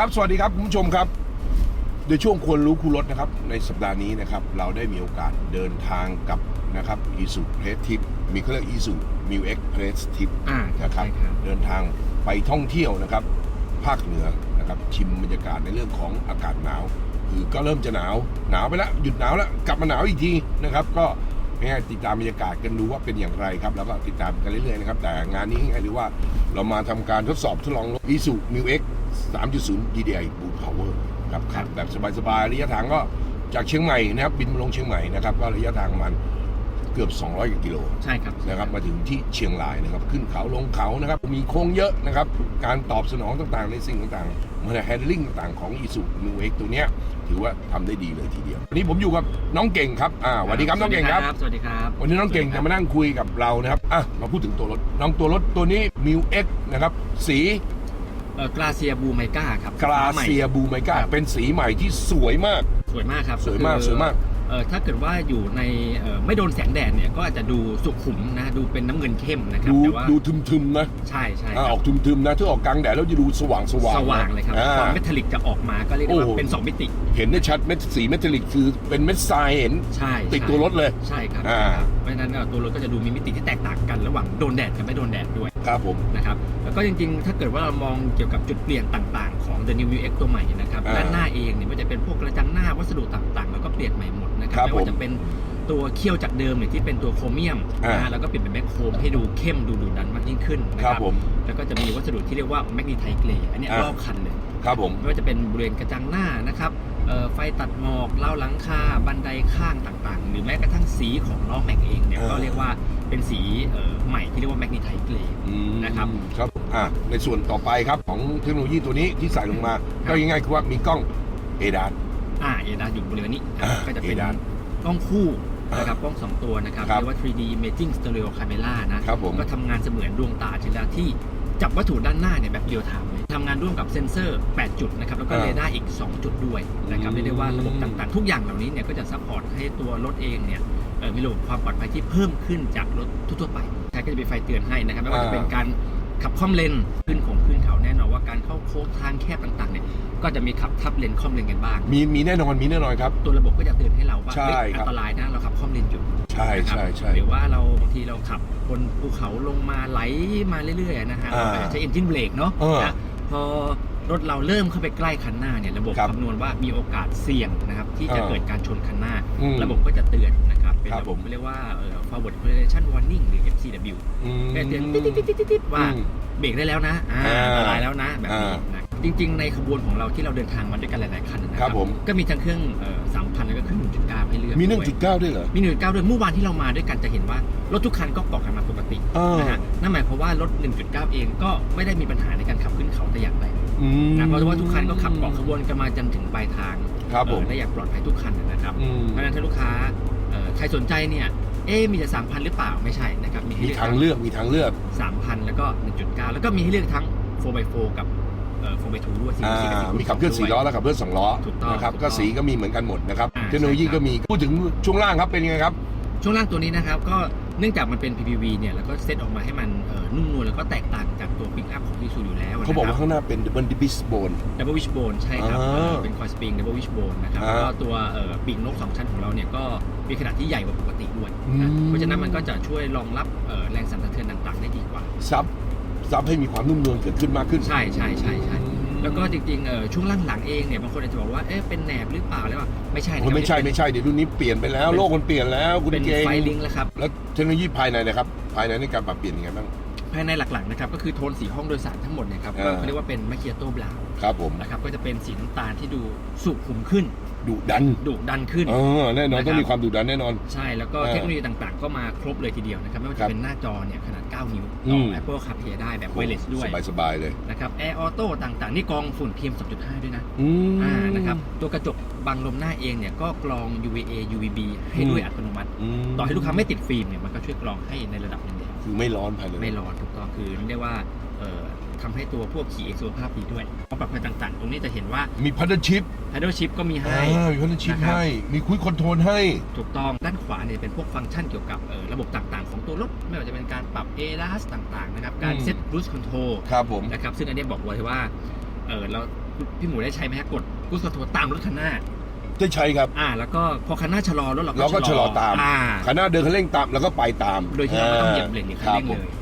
ครับสวัสดีครับคุณผู้ชมครับ ในช่วงควรรู้คู่รถนะครับ ในสัปดาห์นี้นะครับ เราได้มีโอกาสเดินทางกับนะครับอีสุเพรสทิปมีเขาเรียกอีสุมิวเอ็กเพรสทิปอ่านะครับ ใช่ครับ เดินทางไปท่องเที่ยวนะครับ ภาคเหนือนะครับชิมบรรยากาศในเรื่องของอากาศหนาว คือก็เริ่มจะหนาวหนาวไปแล้วหยุดหนาวแล้วกลับมาหนาวอีกทีนะครับ ก็ง่ายๆติดตามบรรยากาศกันดูว่าเป็นอย่างไรครับ แล้วก็ติดตามกันเรื่อยๆนะครับ แต่งานนี้ให้หรือว่าเรามาทำการทดสอบทดลองรถ i s u m i x 3.0 DDI Blue Power ครับขับแบบสบายๆระยะทางก็จากเชียงใหม่นะครับบินมาลงเชียงใหม่นะครับก็ระยะทางประมาณเกือบ 200กว่ากิโลใช่ครับนะครับมาถึงที่เชียงรายนะครับ ขึ้นเขาลงเขานะครับมีโค้งเยอะนะครับ การตอบสนองต่างๆในสิ่งต่างๆมันแฮนดิ้งต่างๆของ i s u m i x ตัวเนี้ยถือว่าทำได้ดีเลยทีเดียววันนี้ผมอยู่กับน้องเก่งครับอ่าสวัสดีครับน้องเก่งครับสวัสดีครับวันนี้น้องเก่งจะมานั่งคุยกับเรานะครับอะมาพูดถึงตัวรถน้องตัวรถตัวนี้มิวเอ็กนะครับสีเอ่อ กราเซียบูไมก้าครับกราเซียบูไมก้าครับเป็นสีใหม่ที่สวยมาก สวยมากครับสวยมากคือสวยมากเอ่อ ถ้าเกิดว่าอยู่ในเอ่อไม่โดนแสงแดดเนี่ยก็อาจจะดูสุขุมนะดูเป็นน้ำเงินเข้มนะครับดูแต่ว่าดูทึมๆนะใช่ใช่อ่าคอรัอบกทึมๆนะถ้าออกกลางแดดแล้วจะดูสว่างสว่างสว่างเลยครับอ่าความเมทัลลิกจะออกมาก็เรียกได้ว่าโอ้โหเป็น 2 มิติ เห็นได้ชัดเม็ดสีเมทัลลิกคือเป็นเม็ดทรายเห็นใช่ติดใช่ตัวรถเลยใช่ครับอ่าใช่ครับเพราะฉะนั้นเอ่อตัวรถก็จะดูมีมิติที่แตกต่างกันระหว่างโดนแดดกับไม่โดนแดดด้วยครับผมนะครับแล้วก็จริงๆ ถ้าเกิดว่าเรามองเกี่ยวกับจุดเปลี่ยนต่าง ๆ ของ The New View X ตัวใหม่นะครับอ่าด้านหน้าเองเนี่ยมันจะเป็นพวกกระจังหน้าวัสดุต่างๆแล้วก็ เปลี่ยนใหม่หมดนะคครัรับบไม่ว่าผมจะเป็นตัวเขี้ยวจากเดิมเนี่ยที่เป็นตัวโครเมียมอ่า นะฮะแล้วก็เปลี่ยนเป็นแมคโครมให้ดูเข้มดูดุดันมากยิ่งขึ้นนะคครัรับบผม แล้วก็จะมีวัสดุที่เรียกว่าแมกนีไทเกรอันเนี้ยอ่ารอบคันเลย ครับผม ไม่ว่าจะเป็นบริเวณกระจังหน้านะครับเอ่อไฟตัดหมอกเล้าหลังคาบันไดข้างต่างๆ หรือแม้กระทั่งสีของล้อแม็กเองเนี่ยอ่าก็เรียกว่าเป็นสีเอ่อใหม่ที่เรียกว่าแมกนีไทเกรอืมนะครับ ครับอะในส่วนต่อไปครับของเทคโนโลยีตัวนี้ที่ใส่ลงมา ก็ง่ายๆคือว่ามีกล้องเอดาน อ่าเอดาอยู่บริเวณนี้อ่าก็จะเป็นเอดากล้องคู่นะครับกล้องสองตัวนะครับครับเรียกว่า 3D Imaging Stereo Camera นะครับผม ก็ทำงานเสมือนดวงตาชนิดที่จับวัตถุด้านหน้าเนี่ยแบบเรียลไทม์เลยทำงานร่วมกับเซ็นเซอร์ 8 จุดนะครับ แล้วก็อ่าเรดาร์อีก 2 จุดด้วยนะครับอืมเรียกได้ว่าระบบต่างๆ ทุกอย่างเหล่านี้เนี่ยก็จะซัพพอร์ตให้ตัวรถเองเนี่ยเอ่อมีระบบความปลอดภัยที่เพิ่มขึ้นจากรถทั่วๆไปใช่ก็จะมีไฟเตือนให้นะครับไม่ว่าจะเป็นการ ขับคล่อมเลนขึ้นของขึ้นเขาแน่นอนว่าการเข้าโค้งทางแคบต่างๆเนี่ยก็จะมีขับทับเลนคล่อมเลนกันบ้างมีมีแน่นอนมีแน่นอนครับ ตัวระบบก็จะเตือนให้เราว่าใช่เฮ้ยครับอันตรายนะเราขับคล่อมเลนอยู่ใช่นะครับใช่ใช่ หรือว่าเราบางทีเราขับบนภูเขาลงมาไหลมาเรื่อยๆนะฮะอ่าเราอาจจะใช้เอนจินเบรกเนาะเออ นะพอ รถเราเริ่มเข้าไปใกล้คันหน้าเนี่ยระบบครับคำนวณว่ามีโอกาสเสี่ยงนะครับที่จะเออเกิดการชนคันหน้า อืมระบบก็จะเตือนนะครับเป็นครับระบบผมเรียกว่าเอ่อ forward acceleration warning หรือ FCW อืม ก็จะเตือนติ๊ดติ๊ดติ๊ดติ๊ดติ๊ดว่าอืมเบรกได้แล้วนะอ่าอ่าอันตรายแล้วนะแบบนี้อ่านนะจริง ๆ ในขบวนของเราที่เราเดินทางมาด้วยกันหลาย ๆ คันนะคครัรับผม ก็มีทั้งเครื่องสามพันแล้วก็เครื่อง1.9ให้เลือกมีด้วย1.9ด้วยเหรอ มีหนึ่งเก้าด้วยเมื่อวานที่เรามาด้วยกันจะเห็นว่ารถทุกคันก็เกาะกันมาปก ติเออ นะฮะนั่นหมายความว่ารถ 1.9 เองก็ไม่ได้มีปัญหาในการขับขึ้นเขาแต่อย่างใดอืมนะเพราะว่าทุกคันก็ขับเกาะขบวนกันมาจนถึงปลายทางครับผมเออและอย่างปลอดภัยทุกคันนะครับ อืมเพราะฉะนั้นถ้าลูกค้าเอ่อใครสนใจเนี่ย เอ๊ะมีแต่3,000 หรือเปล่าไม่ใช่นะครับ มีให้มีเลือกทางเลือกมีทางเลือก 3,000 แล้วก็ 1.9 แล้วก็มีให้เลือกทั้ง 4x4 กับเอ่อ 4x2 ด้วยอ่า 4x4 กับ มีขับเคลื่อนสี่ล้อและขับเคลื่อนสองล้อถูกต้องนะครับถูกต้องก็สีก็มีเหมือนกันหมดนะครับอ่าเทคโนโลยีใช่ครับ ก็มีพูดถึงช่วงล่างครับเป็นยังไงครับ ช่วงล่างตัวนี้นะครับก็ เนื่องจากมันเป็น PPV เนี่ยแล้วก็เซตออกมาให้มันเอ่อนุ่มนวลแล้วก็แตกต่างจากตัวปิกอัพของที่ซูอยู่แล้วนะเขาบอกครัว่าข้างหน้าเป็นดับเบิลดิบิสโบน ดับเบิลวิชโบนใช่ครับอ่าเอ่อเป็นคอยสปริงดับเบิลวิชโบนนะครับอ่าแล้วก็ตัวเอ่อปีกนกสองชั้นของเราเนี่ยก็มีขนาดที่ใหญ่กว่าปกติด้วยอืนะมเพราะฉะนั้นมันก็จะช่วยรองรับเอ่อแรงสั่นสะเทือนต่างๆ ได้ดีกว่า ซับซับให้มีความนุ่มนวลเกิดขึ้นมากขึ้น ใช่ใช่ใช่ใช่ แล้วก็จริงๆเอ่อช่วงล่างหลังเองเนี่ยบางคนอาจจะบอกว่าเอ๊ะเป็นแหนบหรือเปล่าแล้วว่าไม่ใช่นะมันไม่ใช่เป็นไม่ใช่เดี๋ยวรุ่นนี้เปลี่ยนไปแล้วโลกมันเปลี่ยนแล้วคุณเป็นเก่งไฟลิงก์แล้วครับ แล้วเทคโนโลยีภายในนะครับภายในในการปรับเปลี่ยนยังไงบ้าง ภายในหลักๆนะครับก็คือโทนสีห้องโดยสารทั้งหมดเนี่ยครับอ่าก็เขาเรียกว่าเป็นมาเคียโต้บลาวครับผมนะครับก็จะเป็นสีน้ำตาลที่ดูสุขุมขึ้นดุดันดุดันขึ้น เออแน่นอนนะครับต้องมีความดุดันแน่นอน ใช่แล้วก็อ่าเทคโนโลยีต่างๆ ก็มาครบเลยทีเดียวนะครับไม่ว่าครัจะบเป็นหน้าจอเนี่ยขนาด 9 นิ้วอืต่อ ม Apple CarPlay ได้แบบไวเลสด้วยสบายสบายๆเลยนะครับแอร์ออโต้ต่างๆ นี่กรองฝุ่น PM 2.5 ด้วยนะอืม อ่านะครับตัวกระจกบังลมหน้าเองเนี่ยก็กรอง UVA UVB ให้ด้วยอืม อัตโนมัติ ม ต่อให้ลูกค้าไม่ติดฟิล์มเนี่ยมันก็ช่วยกรองให้ในระดับหนึงเลย คือไม่ร้อนภายในไม่ร้อนถูกต้องคือเรียกว่าเอ่อทำให้ตัวพวกขี่เอกสุขภาพดีด้วยความปลอดภัยต่างๆ ตรงนี้จะเห็นว่ามีพัดเดิลชิป Paddle Shift ก็มีให้อ่ามีพัดเดิลชิปนะครับให้ มีคุยคอนโทรลให้ ถูกต้องด้านขวาเนี่ยเป็นพวกฟังก์ชันเกี่ยวกับเอ่อระบบต่างๆ ของตัวรถ ไม่ว่าจะเป็นการปรับ ADAS ต่างๆนะครับ การอืมเซต Cruise Control ครับผมนะครับ ซึ่งอันเนี้ยบอกไว้ว่า เออเราพี่หมูได้ใช้ไหมฮะกดกุสคอนโทรตามรถคันหน้า ได้ใช้ครับอ่า แล้วก็พอคันหน้าชะลอรถเราเราก็ชะลอตามอ่าคันหน้าเดินคันเร่งตามแล้วก็ไปตามโดยที่เราไม่ต้องเหยียบเบรกหรือคันเร่งผมเลย